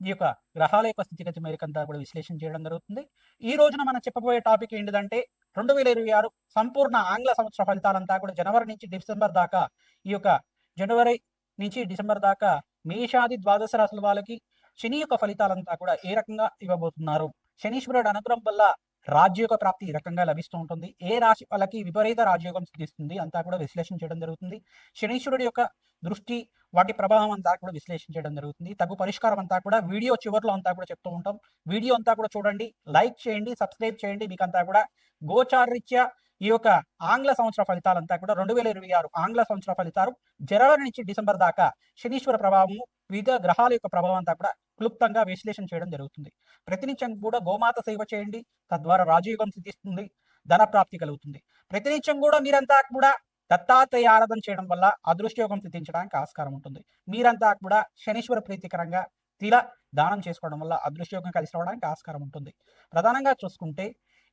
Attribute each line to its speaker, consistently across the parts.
Speaker 1: ఈ యొక్క గ్రహాల యొక్క స్థితిగతి మేరకంతా కూడా విశ్లేషణ చేయడం జరుగుతుంది. ఈ రోజున మనం చెప్పబోయే టాపిక్ ఏంటిదంటే రెండు వేల ఇరవై ఆరు సంపూర్ణ ఆంగ్ల సంవత్సర ఫలితాలంతా కూడా జనవరి నుంచి డిసెంబర్ దాకా ఈ యొక్క జనవరి నుంచి డిసెంబర్ దాకా మేషాది ద్వాదశ రాశుల వాళ్ళకి శని యొక్క ఫలితాలంతా కూడా ఏ రకంగా ఇవ్వబోతున్నారు? శనీశ్వరుడు అనుగ్రహం వల్ల రాజ్యోగ ప్రాప్తి ఈ రకంగా లభిస్తూ ఉంటుంది. ఏ రాశి వాళ్ళకి విపరీత రాజయోగం సిద్ధిస్తుంది అంతా కూడా విశ్లేషణ చేయడం జరుగుతుంది. శనీశ్వరుడి యొక్క దృష్టి వాటి ప్రభావం అంతా కూడా విశ్లేషణ చేయడం జరుగుతుంది. తగు పరిష్కారం అంతా కూడా వీడియో చివరిలో అంతా కూడా చెప్తూ ఉంటాం. వీడియో అంతా కూడా చూడండి లైక్ చేయండి సబ్స్క్రైబ్ చేయండి. మీకు అంతా కూడా గోచారరీత్యా ఈ యొక్క ఆంగ్ల సంవత్సర ఫలితాలంతా కూడా రెండు వేల ఇరవై ఆరు ఆంగ్ల సంవత్సర ఫలితాలు జనవరి నుంచి డిసెంబర్ దాకా శనీశ్వర ప్రభావము వివిధ గ్రహాల యొక్క ప్రభావం అంతా కూడా క్లుప్తంగా విశ్లేషణ చేయడం జరుగుతుంది. ప్రతినిత్యం కూడా గోమాత సేవ చేయండి తద్వారా రాజయోగం సిద్ధిస్తుంది ధన ప్రాప్తి కలుగుతుంది. ప్రతినిత్యం కూడా మీరంతా కూడా దత్తాత్రేయ ఆరాధన చేయడం వల్ల అదృష్టయోగం సిద్ధించడానికి ఆస్కారం ఉంటుంది. మీరంతా కూడా శనీశ్వర ప్రీతికరంగా తిల దానం చేసుకోవడం వల్ల అదృష్టయోగం కలిసి రావడానికి ఆస్కారం ఉంటుంది. ప్రధానంగా చూసుకుంటే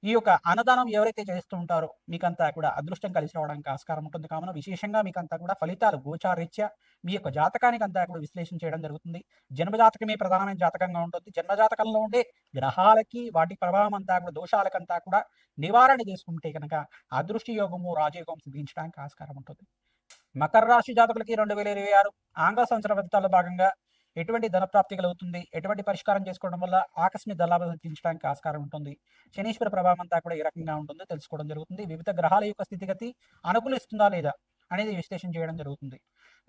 Speaker 1: ఈ యొక్క అన్నదానం ఎవరైతే చేస్తూ ఉంటారో మీకంతా కూడా అదృష్టం కలిసి రావడానికి ఆస్కారం ఉంటుంది. కావున విశేషంగా మీకంతా కూడా ఫలితాలు గోచారీత్యా మీ యొక్క జాతకానికి అంతా కూడా విశ్లేషణ చేయడం జరుగుతుంది. జన్మజాతకమే ప్రధానమైన జాతకంగా ఉంటుంది. జన్మజాతకంలో ఉండే గ్రహాలకి వాటి ప్రభావం అంతా కూడా దోషాలకంతా కూడా నివారణ చేసుకుంటే కనుక అదృష్ట యోగము రాజయోగం సిద్ధించడానికి ఆస్కారం ఉంటుంది. మకర రాశి జాతకులకి రెండు వేల ఇరవై ఆరు ఆంగ్ల సంవత్సర ఫలితాల్లో భాగంగా ఎటువంటి ధన ప్రాప్తి కలుగుతుంది? ఎటువంటి పరిష్కారం చేసుకోవడం వల్ల ఆకస్మిక ధనలాభం సిద్ధించడానికి ఆస్కారం ఉంటుంది? శనీశ్వర ప్రభావం అంతా కూడా ఏ రకంగా ఉంటుందో. తెలుసుకోవడం జరుగుతుంది. వివిధ గ్రహాల యొక్క స్థితిగతి అనుకూలిస్తుందా లేదా? అనేది విశ్లేషణ చేయడం జరుగుతుంది.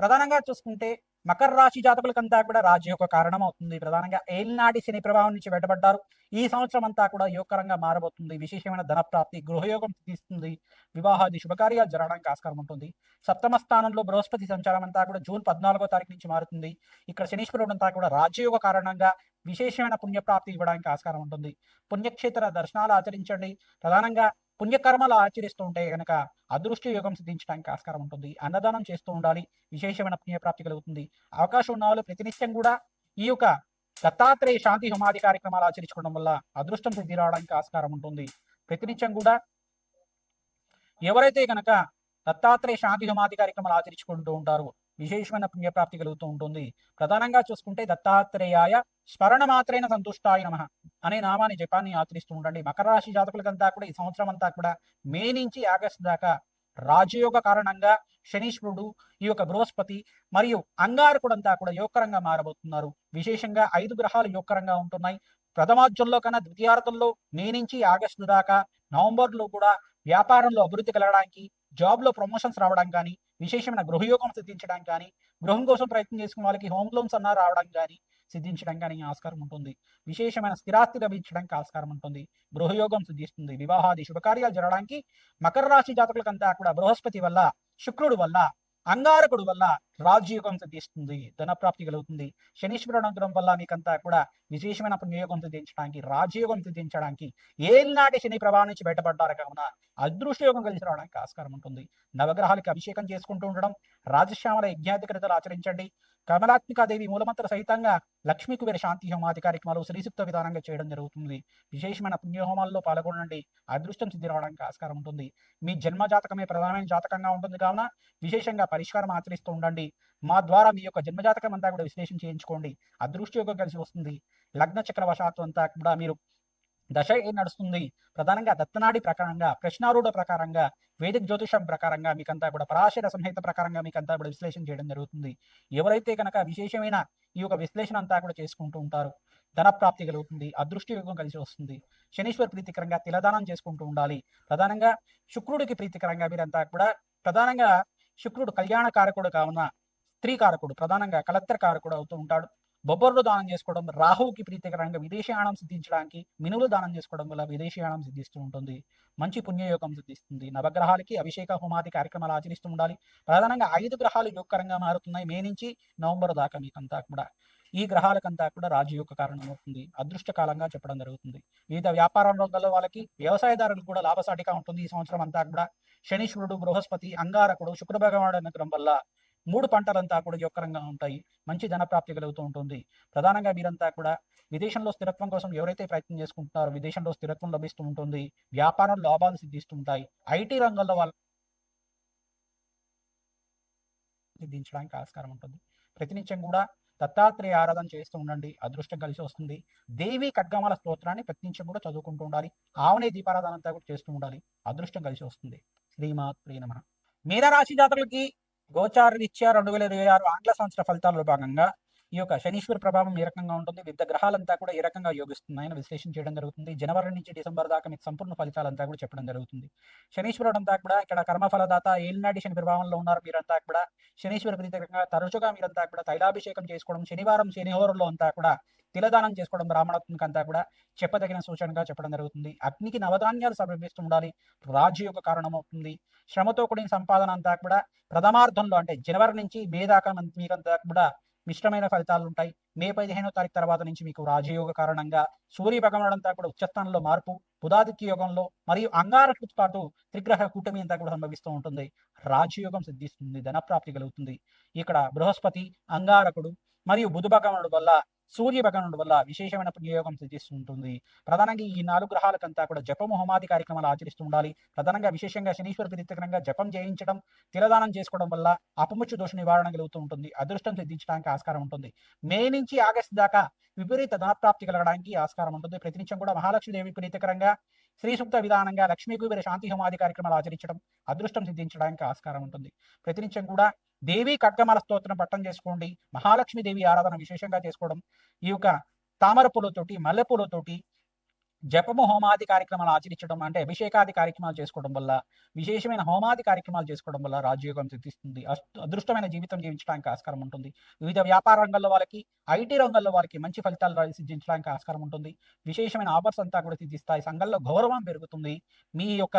Speaker 1: ప్రధానంగా చూసుకుంటే మకర రాశి జాతకులకంతా కూడా రాజ్య యొక్క కారణం అవుతుంది ప్రధానంగా ఏలినాటి శని ప్రభావం నుంచి వెంటబడ్డారు ఈ సంవత్సరం అంతా కూడా యోగకరంగా మారబోతుంది. విశేషమైన ధనప్రాప్తి గృహయోగం తీస్తుంది వివాహాది శుభకార్యాలు జరగడానికి ఆస్కారం ఉంటుంది. సప్తమ స్థానంలో బృహస్పతి సంచారం అంతా కూడా జూన్ పద్నాలుగో తారీఖు నుంచి మారుతుంది. ఇక్కడ శనీశ్వరుడు అంతా కూడా రాజ్యయోగ కారణంగా విశేషమైన పుణ్యప్రాప్తి ఇవ్వడానికి ఆస్కారం ఉంటుంది. పుణ్యక్షేత్ర దర్శనాలు ఆచరించండి. ప్రధానంగా పుణ్యకర్మలు ఆచరిస్తూ ఉంటే కనుక అదృష్ట యోగం సిద్ధించడానికి ఆస్కారం ఉంటుంది. అన్నదానం చేస్తూ ఉండాలి. విశేషమైన పుణ్యప్రాప్తి కలుగుతుంది. అవకాశం ఉన్న వాళ్ళు ప్రతినిత్యం కూడా ఈ యొక్క దత్తాత్రేయ శాంతి హోమాది కార్యక్రమాలు ఆచరించుకోవడం వల్ల అదృష్టం సిద్ధి రావడానికి ఆస్కారం ఉంటుంది. ప్రతినిత్యం కూడా ఎవరైతే కనుక దత్తాత్రేయ శాంతి హోమాది కార్యక్రమాలు ఆచరించుకుంటూ ఉంటారో విశేషమైన పుణ్యప్రాప్తి కలుగుతూ ఉంటుంది. ప్రధానంగా చూసుకుంటే దత్తాత్రేయాయ స్మరణ మాత్రైన సంతుష్టాయ నమ అనే నామాన్ని జపాన్ని ఆచరిస్తూ ఉండండి. మకర రాశి జాతకులకంతా కూడా ఈ సంవత్సరం అంతా కూడా మే నుంచి ఆగస్టు దాకా రాజయోగ కారణంగా శనీశ్వరుడు ఈ యొక్క బృహస్పతి మరియు అంగారకుడంతా కూడా యోగకరంగా మారబోతున్నారు. విశేషంగా ఐదు గ్రహాలు యోగకరంగా ఉంటున్నాయి. ప్రథమార్జంలో కన్నా ద్వితీయార్థంలో మే నుంచి ఆగస్టు దాకా నవంబర్లో కూడా వ్యాపారంలో అభివృద్ధి కలగడానికి జాబ్లో ప్రమోషన్స్ రావడం కానీ విశేషమైన గృహయోగం సిద్ధించడానికి కానీ గృహం కోసం ప్రయత్నం చేసుకున్న వాళ్ళకి హోమ్ లోన్స్ అన్నా రావడం కానీ సిద్ధించడం కానీ ఆస్కారం ఉంటుంది. విశేషమైన స్థిరాస్తి లభించడానికి ఆస్కారం ఉంటుంది. గృహయోగం సిద్ధిస్తుంది. వివాహాది శుభకార్యాలు జరగడానికి మకర రాశి జాతకులకంతా కూడా బృహస్పతి వల్ల శుక్రుడు వల్ల అంగారకుడు వల్ల రాజయోగం సిద్ధిస్తుంది ధనప్రాప్తి కలుగుతుంది. శనీశ్వరుడు అనుగ్రహం వల్ల మీకంతా కూడా విశేషమైన పుణ్యయోగం సిద్ధించడానికి రాజయోగం సిద్ధించడానికి ఏలినాటి శని ప్రభావం నుంచి బయటపడ్డారు కావున అదృష్టయోగం కలిసి రావడానికి ఆస్కారం ఉంటుంది. నవగ్రహాలకి అభిషేకం చేసుకుంటూ ఉండడం రాజశ్యామల యజ్ఞాధికృతలు ఆచరించండి. కమలాత్మికాదేవి మూలమంత్ర సహితంగా లక్ష్మీ కుబేర శాంతి హోమాది కార్యక్రమాలు శ్రీసూక్త విధానంగా చేయడం జరుగుతుంది. విశేషమైన పుణ్యహోమాల్లో పాల్గొనండి. అదృష్టం సిద్ధి రావడానికి ఆస్కారం ఉంటుంది. మీ జన్మ జాతకమే ప్రధానమైన జాతకంగా ఉంటుంది కావున విశేషంగా పరిష్కారం ఆచరిస్తూ ఉండండి. మా ద్వారా మీ యొక్క జన్మజాతకం అంతా కూడా విశ్లేషణ చేయించుకోండి. అదృష్టయోగం కలిసి వస్తుంది. లగ్న చక్రవశాత్తు అంతా కూడా మీరు దశ ఏం నడుస్తుంది? ప్రధానంగా దత్తనాడి ప్రకారంగా ప్రశ్నారూఢ ప్రకారంగా వేదిక జ్యోతిషం ప్రకారంగా మీకంతా కూడా పరాశర సంహిత ప్రకారంగా మీకంతా కూడా విశ్లేషణ చేయడం జరుగుతుంది. ఎవరైతే కనుక విశేషమైన ఈ యొక్క విశ్లేషణ అంతా కూడా చేసుకుంటూ ఉంటారు ధన ప్రాప్తి కలుగుతుంది అదృష్టి యోగం కలిసి వస్తుంది శనీశ్వర్ ప్రీతికరంగా తిలదానం చేసుకుంటూ ఉండాలి. ప్రధానంగా శుక్రుడికి ప్రీతికరంగా మీరంతా కూడా ప్రధానంగా శుక్రుడు కళ్యాణ కారకుడు కావున స్త్రీ కారకుడు ప్రధానంగా కలత్ర కారకుడు అవుతూ ఉంటాడు. బొబ్బర్లు దానం చేసుకోవడం రాహువుకి ప్రీతికరంగా విదేశీయానం సిద్ధించడానికి మినువులు దానం చేసుకోవడం వల్ల విదేశీయానం సిద్ధిస్తూ ఉంటుంది. మంచి పుణ్యయోగం సిద్ధిస్తుంది. నవగ్రహాలకి అభిషేక హోమాది కార్యక్రమాలు ఆచరిస్తూ ఉండాలి. ప్రధానంగా ఐదు గ్రహాలు యోగకరంగా మారుతున్నాయి. మే నుంచి నవంబర్ దాకా మీకంతా కూడా. ఈ గ్రహాలకంతా కూడా రాజయోగ కారణం అవుతుంది అదృష్ట కాలంగా చెప్పడం జరుగుతుంది. వివిధ వ్యాపార రంగంలో వాళ్ళకి వ్యవసాయదారులకు కూడా లాభసాటిగా ఉంటుంది. ఈ సంవత్సరం అంతా కూడా శనీశ్వరుడు బృహస్పతి అంగారకుడు శుక్ర భగవానుడు అనుగ్రహం వల్ల మూడు పంటలంతా కూడా యొక్కరంగా ఉంటాయి. మంచి ధనప్రాప్తి కలుగుతూ ఉంటుంది. ప్రధానంగా మీరంతా కూడా విదేశంలో స్థిరత్వం కోసం ఎవరైతే ప్రయత్నం చేసుకుంటున్నారో విదేశంలో స్థిరత్వం లభిస్తూ ఉంటుంది. వ్యాపారం లాభాలు సిద్ధిస్తూ ఉంటాయి. ఐటీ రంగంలో వాళ్ళు సిద్ధించడానికి ఆస్కారం ఉంటుంది. ప్రతినిత్యం కూడా దత్తాత్రేయ ఆరాధన చేస్తూ ఉండండి. అదృష్టం కలిసి వస్తుంది. దేవి ఖడ్గమాల స్తోత్రాన్ని ప్రతినిత్యం కూడా చదువుకుంటూ ఉండాలి. ఆవునే దీపారాధన అంతా కూడా చేస్తూ ఉండాలి. అదృష్టం కలిసి వస్తుంది. శ్రీమాత్ ప్రియ నమ. మీనరాశి జాతకులకి గోచార రీత్యా రెండు వేల ఇరవై ఆరు ఆంగ్ల సంవత్సర ఫలితాల్లో భాగంగా. ఈ యొక్క శనీశ్వర ప్రభావం ఏ రకంగా ఉంటుంది? వివిధ గ్రహాలంతా కూడా ఏ రకంగా యోగిస్తున్నాయని విశ్లేషణ చేయడం జరుగుతుంది. జనవరి నుంచి డిసెంబర్ దాకా మీకు సంపూర్ణ ఫలితాలంతా కూడా చెప్పడం జరుగుతుంది. శనీశ్వరుడు అంతా కూడా ఇక్కడ కర్మఫలదాత ఏలినాటి శని ప్రభావంలో ఉన్నారు మీరంతా కూడా. శనీశ్వర ప్రీతికరంగా తరచుగా మీరంతా కూడా తైలాభిషేకం చేసుకోవడం శనివారం శనిహోరంలో అంతా కూడా తిలదానం చేసుకోవడం బ్రాహ్మణత్వానికి అంతా కూడా చెప్పదగిన సూచనగా చెప్పడం జరుగుతుంది. అగ్నికి నవధాన్యాలు సమర్పిస్తూ ఉండాలి. యొక్క కారణం అవుతుంది శ్రమతో కూడిన సంపాదన అంతా కూడా ప్రథమార్థంలో అంటే జనవరి నుంచి మే దాకా మీకంతా కూడా మిశ్రమైన ఫలితాలు ఉంటాయి మే పదిహేనో తారీఖు తర్వాత నుంచి మీకు రాజయోగ కారణంగా సూర్య భగవానుడు అంతా కూడా ఉచ్చస్థానంలో మార్పు బుధాదిత్య యోగంలో మరియు అంగారకుతో పాటు త్రిగ్రహ కూటమి అంతా కూడా సంభవిస్తూ ఉంటుంది. రాజయోగం సిద్ధిస్తుంది ధనప్రాప్తి కలుగుతుంది. ఇక్కడ బృహస్పతి అంగారకుడు మరియు బుధ భగవానుడు వల్ల సూర్య భగవానుడు వల్ల విశేషమైన పుణ్యయోగం సిద్ధిస్తుంటుంది ప్రధానంగా ఈ నాలుగు గ్రహాలకంతా కూడా జపము హోమాది కార్యక్రమాలు ఆచరిస్తూ ఉండాలి. ప్రధానంగా విశేషంగా శనీశ్వర ప్రీతికరంగా జపం చేయించడం తిలదానం చేసుకోవడం వల్ల అపముచ్చు దోష నివారణ కలుగుతూ ఉంటుంది. అదృష్టం సిద్ధించడానికి ఆస్కారం ఉంటుంది. మే నుంచి ఆగస్టు దాకా విపరీత ధనప్రాప్తి కలగడానికి ఆస్కారం ఉంటుంది. ప్రతినిత్యం కూడా మహాలక్ష్మీదేవి ప్రీతికరంగా శ్రీ సూక్త విధానంగా లక్ష్మీ కుబేర శాంతి హోమాది కార్యక్రమాలు ఆచరించడం అదృష్టం సిద్ధించడానికి ఆస్కారం ఉంటుంది. ప్రతినిత్యం కూడా దేవి ఖడ్గమాల స్తోత్రం పట్టం చేసుకోండి. మహాలక్ష్మి దేవి ఆరాధన విశేషంగా చేసుకోవడం. ఈ యొక్క తామర పూలతోటి మల్లె పూలతోటి జపము హోమాది కార్యక్రమాలు ఆచరించడం అంటే అభిషేకాది కార్యక్రమాలు చేసుకోవడం వల్ల విశేషమైన హోమాది కార్యక్రమాలు చేసుకోవడం వల్ల రాజయోగం సిద్ధిస్తుంది. అదృష్టమైన జీవితం జీవించడానికి ఆస్కారం ఉంటుంది. వివిధ వ్యాపార రంగంలో వాళ్ళకి ఐటీ రంగంలో వారికి మంచి ఫలితాలు సిద్ధించడానికి ఆస్కారం ఉంటుంది. విశేషమైన ఆఫర్స్ అంతా కూడా సిద్ధిస్తాయి. సంఘంలో గౌరవం పెరుగుతుంది. మీ యొక్క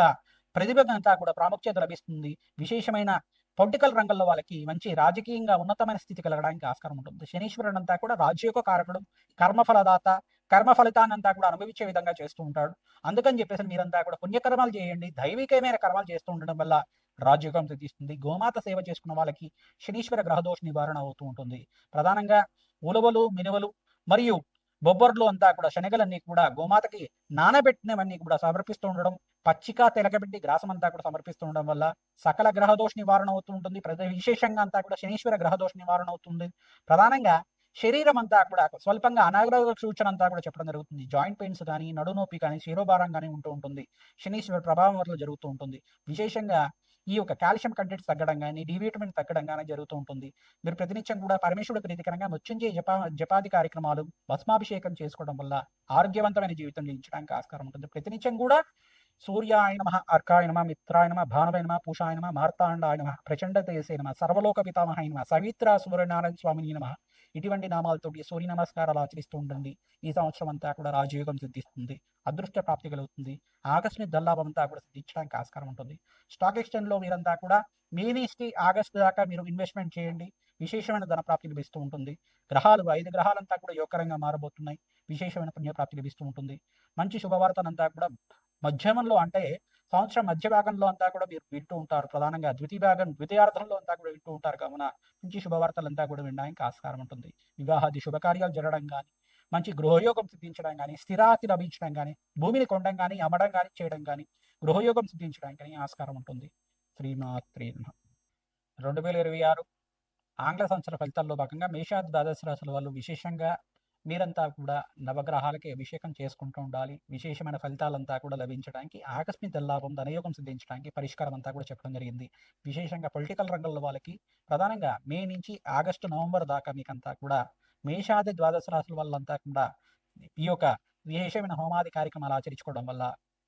Speaker 1: ప్రతిభ అంతా కూడా ప్రాముఖ్యత లభిస్తుంది. విశేషమైన పొలిటికల్ రంగంలో వాళ్ళకి మంచి రాజకీయంగా ఉన్నతమైన స్థితి కలగడానికి ఆస్కారం ఉంటుంది. శనీశ్వరుడు అంతా కూడా రాజ్యోగ కారకుడు కర్మఫలదాత కర్మ ఫలితాన్ని అంతా కూడా అనుభవించే విధంగా చేస్తూ ఉంటాడు. అందుకని చెప్పేసి మీరంతా కూడా పుణ్యకర్మాలు చేయండి. దైవికమైన కర్మాలు చేస్తూ ఉండడం వల్ల రాజ్యోగం సిద్ధిస్తుంది. గోమాత సేవ చేసుకున్న వాళ్ళకి శనీశ్వర గ్రహదోష నివారణ అవుతూ ఉంటుంది. ప్రధానంగా ఉలవలు మినువలు మరియు బొబ్బర్లు అంతా కూడా శనగలన్నీ కూడా గోమాతకి నానబెట్టినవన్నీ కూడా సమర్పిస్తూ ఉండడం పచ్చిక తెలకబెట్టి గ్రాసం అంతా కూడా సమర్పిస్తూ ఉండడం వల్ల సకల గ్రహదోష నివారణ అవుతూ ఉంటుంది. ప్రతి విశేషంగా అంతా కూడా శనీశ్వర గ్రహదోష నివారణ అవుతుంది. ప్రధానంగా శరీరం అంతా కూడా స్వల్పంగా అనారోగ్య సూచన అంతా కూడా చెప్పడం జరుగుతుంది. జాయింట్ పెయిన్స్ కానీ నడునొప్పి కానీ శిరోభారం కానీ ఉంటూ ఉంటుంది. శనీశ్వర ప్రభావం వల్ల జరుగుతూ ఉంటుంది. విశేషంగా ఈ యొక్క కాల్షియం కంటెంట్స్ తగ్గడం కానీ డి విటమిన్ తగ్గడం కానీ జరుగుతూ ఉంటుంది. మీరు ప్రతినిత్యం కూడా పరమేశ్వరుడు ప్రీతికరంగా మృత్యుంజయ జప జపాది కార్యక్రమాలు భస్మాభిషేకం చేసుకోవడం వల్ల ఆరోగ్యవంతమైన జీవితం జీవించడానికి ఆస్కారం ఉంటుంది. ప్రతినిత్యం కూడా సూర్యాయ నమ అర్కాయ నమ మిత్రాయ నమ భానవయ నమ పూషాయ నమ మార్తాండాయ నమ ప్రచండ తేజసే నమ సర్వలోక పితామహాయ నమ సవిత్ర సూర్యనారాయణ స్వామిని నమ ఇటువంటి నామాలతోటి సూర్య నమస్కారాలు ఆచరిస్తూ ఉండండి. ఈ సంవత్సరం అంతా కూడా రాజయోగం సిద్ధిస్తుంది. అదృష్ట ప్రాప్తి కలుగుతుంది. ఆకస్మిక దల్లాభం అంతా కూడా సిద్ధించడానికి ఆస్కారం ఉంటుంది. స్టాక్ ఎక్స్చేంజ్లో మీరంతా కూడా మే నుంచి ఆగస్టు దాకా మీరు ఇన్వెస్ట్మెంట్ చేయండి. విశేషమైన ధన ప్రాప్తి లభిస్తూ ఉంటుంది. గ్రహాలు ఐదు గ్రహాలంతా కూడా యోగకరంగా మారబోతున్నాయి. విశేషమైన పుణ్యప్రాప్తి లభిస్తూ ఉంటుంది. మంచి శుభవార్తనంతా కూడా మధ్యమంలో అంటే సంవత్సరం మధ్య భాగంలో అంతా కూడా మీరు వింటూ ఉంటారు. ప్రధానంగా ద్వితీయ భాగం ద్వితీయార్థంలో అంతా కూడా వింటూ ఉంటారు. కావున మంచి శుభవార్తలు అంతా కూడా వినడానికి ఆస్కారం ఉంటుంది. వివాహాది శుభకార్యాలు జరగడం కానీ మంచి గృహయోగం సిద్ధించడం కానీ స్థిరాతి లభించడం కానీ భూమిని కొనడం కానీ అమ్మడం కానీ చేయడం కానీ గృహయోగం సిద్ధించడానికి కానీ ఆస్కారం ఉంటుంది. శ్రీమాత్రి రెండు వేల ఇరవై ఆరు ఆంగ్ల సంవత్సర ఫలితాల్లో భాగంగా మేషాది ద్వాదశ రాశుల వాళ్ళు విశేషంగా మీరంతా కూడా నవగ్రహాలకి అభిషేకం చేసుకుంటూ ఉండాలి. విశేషమైన ఫలితాలంతా కూడా లభించడానికి ఆకస్మిక లాభం ధనయోగం సిద్ధించడానికి పరిష్కారం అంతా కూడా చెప్పడం జరిగింది. విశేషంగా పొలిటికల్ రంగంలో వాళ్ళకి ప్రధానంగా మే నుంచి ఆగస్టు నవంబర్ దాకా మీకంతా కూడా మేషాది ద్వాదశ రాశుల వాళ్ళంతా కూడా ఈ యొక్క విశేషమైన హోమాది కార్యక్రమాలు ఆచరించుకోవడం వల్ల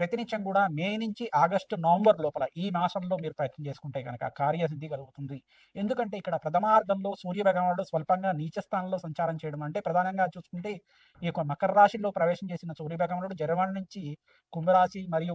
Speaker 1: ప్రతినిత్యం కూడా మే నుంచి ఆగస్టు నవంబర్ లోపల ఈ మాసంలో మీరు ప్రయత్నం చేసుకుంటే కనుక కార్యసిద్ధి కలుగుతుంది. ఎందుకంటే ఇక్కడ ప్రథమార్థంలో సూర్య భగవానుడు స్వల్పంగా నీచ స్థానంలో సంచారం చేయడం అంటే ప్రధానంగా చూసుకుంటే ఈ యొక్క మకర రాశిలో ప్రవేశం చేసిన సూర్య భగవానుడు జరవాణి నుంచి కుంభరాశి మరియు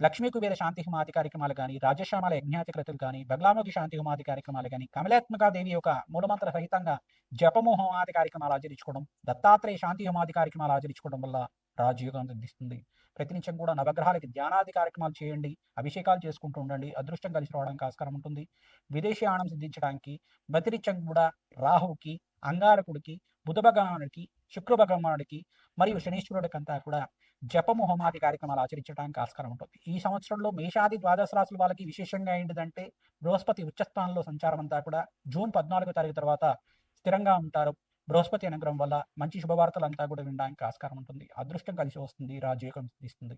Speaker 1: లక్ష్మీ కుబేర శాంతి హోమాది కార్యక్రమాలు కానీ రాజశ్యామల యజ్ఞాతి క్రతులు కానీ బగ్లాముఖి శాంతి హోమాది కార్యక్రమాలు కానీ కమలాత్మక దేవి యొక్క మూలమంత్ర సహితంగా జపము హోమాది కార్యక్రమాలు ఆచరించుకోవడం దత్తాత్రేయ శాంతి హోమాది కార్యక్రమాలు ఆచరించుకోవడం వల్ల రాజయోగం సిద్ధిస్తుంది ప్రతినిత్యం కూడా నవగ్రహాలకి ధ్యానాది కార్యక్రమాలు చేయండి అభిషేకాలు చేసుకుంటూ ఉండండి అదృష్టం కలిసి రావడానికి ఆస్కారం ఉంటుంది. విదేశీ ఆనం సిద్ధించడానికి ప్రతినిత్యం కూడా రాహుకి అంగారకుడికి బుధ భగవానుడికి శుక్ర భగవానుడికి మరియు శనీశ్వరుడికి అంతా కూడా జపము హోమాది కార్యక్రమాలు ఆచరించడానికి ఆస్కారం ఉంటుంది. ఈ సంవత్సరంలో మేషాది ద్వాదశ రాసుల వాళ్ళకి విశేషంగా ఏంటిదంటే బృహస్పతి ఉచ్చస్థానంలో సంచారం అంతా కూడా జూన్ పద్నాలుగో తారీఖు తర్వాత స్థిరంగా ఉంటారు. బృహస్పతి అనుగ్రహం వల్ల మంచి శుభవార్తలు అంతా కూడా వినడానికి ఆస్కారం ఉంటుంది. అదృష్టం కలిసి వస్తుంది. రాజయోగం ఇస్తుంది